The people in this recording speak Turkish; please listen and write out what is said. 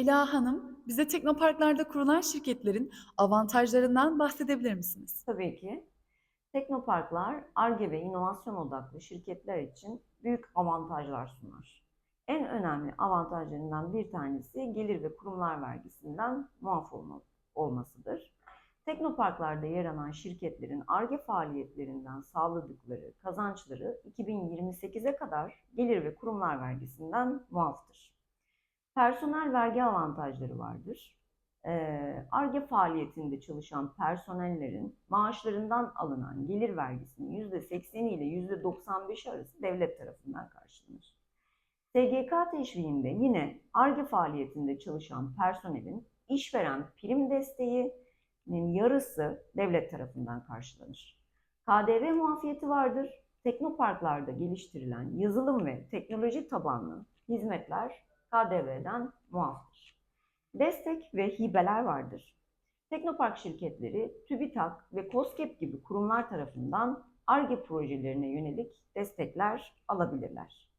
Ela Hanım, bize teknoparklarda kurulan şirketlerin avantajlarından bahsedebilir misiniz? Tabii ki. Teknoparklar, Ar-Ge ve inovasyon odaklı şirketler için büyük avantajlar sunar. En önemli avantajlarından bir tanesi gelir ve kurumlar vergisinden muaf olma- olmasıdır. Teknoparklarda yer alan şirketlerin Ar-Ge faaliyetlerinden sağladıkları kazançları 2028'e kadar gelir ve kurumlar vergisinden muaftır. Personel vergi avantajları vardır. Ee, Ar-Ge faaliyetinde çalışan personellerin maaşlarından alınan gelir vergisinin %80 ile %95 arası devlet tarafından karşılanır. SGK teşviğinde yine Ar-Ge faaliyetinde çalışan personelin işveren prim desteğinin yarısı devlet tarafından karşılanır. KDV muafiyeti vardır. Teknoparklarda geliştirilen yazılım ve teknoloji tabanlı hizmetler KDV'den muaftır. Destek ve hibeler vardır. Teknopark şirketleri TÜBİTAK ve KOSGEB gibi kurumlar tarafından ARGE projelerine yönelik destekler alabilirler.